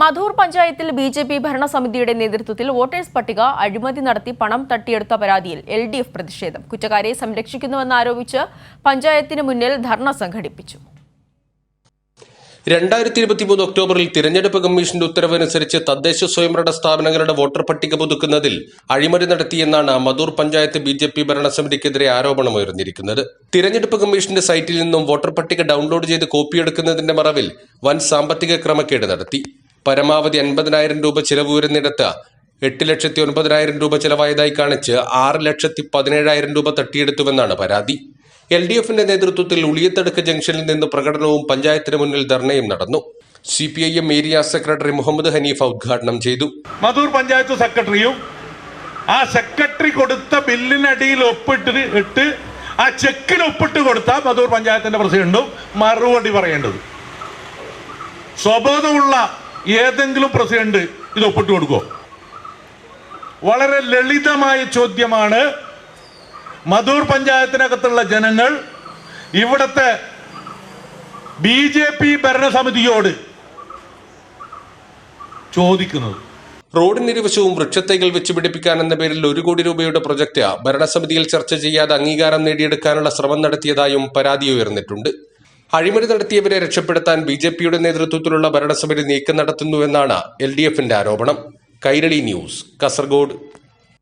മധൂർ പഞ്ചായത്തിൽ B J P ഭരണസമിതിയുടെ നേതൃത്വത്തിൽ വോട്ടേഴ്സ് പട്ടിക അഴിമതി നടത്തി പണം തട്ടിയെടുത്ത പരാതിയിൽ എൽ ഡി എഫ് പ്രതിഷേധം. കുറ്റക്കാരെ സംരക്ഷിക്കുന്നുവെന്നാരോപിച്ച് പഞ്ചായത്തിന് മുന്നിൽ ധർണ സംഘടിപ്പിച്ചു. രണ്ടായിരത്തി ഇരുപത്തിമൂന്ന് ഒക്ടോബറിൽ തിരഞ്ഞെടുപ്പ് കമ്മീഷന്റെ ഉത്തരവനുസരിച്ച് തദ്ദേശ സ്വയംഭരണ സ്ഥാപനങ്ങളുടെ വോട്ടർ പട്ടിക പുതുക്കുന്നതിൽ അഴിമതി നടത്തിയെന്നാണ് Madhur panchayat B J P ഭരണസമിതിക്കെതിരെ ആരോപണമുയർന്നിരിക്കുന്നത് തിരഞ്ഞെടുപ്പ് കമ്മീഷന്റെ സൈറ്റിൽ നിന്നും വോട്ടർ പട്ടിക ഡൗൺലോഡ് ചെയ്ത് കോപ്പിയെടുക്കുന്നതിന്റെ മറവിൽ വൻ സാമ്പത്തിക ക്രമക്കേട് നടത്തി. പരമാവധി അൻപതിനായിരം രൂപ ചിലവ് വരുന്നിടത്ത് എട്ട് ലക്ഷത്തി ഒൻപതിനായിരം രൂപ ചെലവായതായി കാണിച്ച് ആറ് ലക്ഷത്തി പതിനേഴായിരം രൂപ തട്ടിയെടുത്തുവെന്നാണ് പരാതി. എൽ ഡി എഫിന്റെ നേതൃത്വത്തിൽ ഉളിയത്തടുക്ക് ജംഗ്ഷനിൽ നിന്ന് പ്രകടനവും പഞ്ചായത്തിന് മുന്നിൽ ധർണയും നടന്നു. C P I M area secretary Muhammad Hanifa ഉദ്ഘാടനം ചെയ്തു. മധൂർ പഞ്ചായത്ത് സെക്രട്ടറിയും ആ സെക്രട്ടറി കൊടുത്ത ബില്ലിനടിയിൽ ഒപ്പിട്ട് ഇട്ട് ആ ചെക്കിന് ഒപ്പിട്ട് കൊടുത്ത മധൂർ പഞ്ചായത്തിന്റെ പ്രസിഡന്റും മറുപടി പറയേണ്ടത്. സ്വബോധമുള്ള ഏതെങ്കിലും പ്രസിഡന്റ് ഇത് ഒപ്പിട്ട് കൊടുക്കുമോ വളരെ ലളിതമായ ചോദ്യമാണ്. മധൂർ പഞ്ചായത്തിനകത്തുള്ള ജനങ്ങൾ ഇവിടത്തെ ബി ജെ പി ഭരണസമിതിയോട് ചോദിക്കുന്നത്. റോഡിനിരുവശവും വൃക്ഷത്തൈകൾ വെച്ച് പിടിപ്പിക്കാൻ എന്ന പേരിൽ ഒരു കോടി രൂപയുടെ പ്രൊജക്ട് ഭരണസമിതിയിൽ ചർച്ച ചെയ്യാതെ അംഗീകാരം നേടിയെടുക്കാനുള്ള ശ്രമം നടത്തിയതായും പരാതി ഉയർന്നിട്ടുണ്ട്. അഴിമതി നടത്തിയവരെ രക്ഷപ്പെടുത്താൻ ബി ജെ പിയുടെ നേതൃത്വത്തിലുള്ള ഭരണസമിതി നീക്കം നടത്തുന്നുവെന്നാണ് എൽ ഡി എഫിന്റെ ആരോപണം. കൈരളി ന്യൂസ് കാസർഗോഡ്.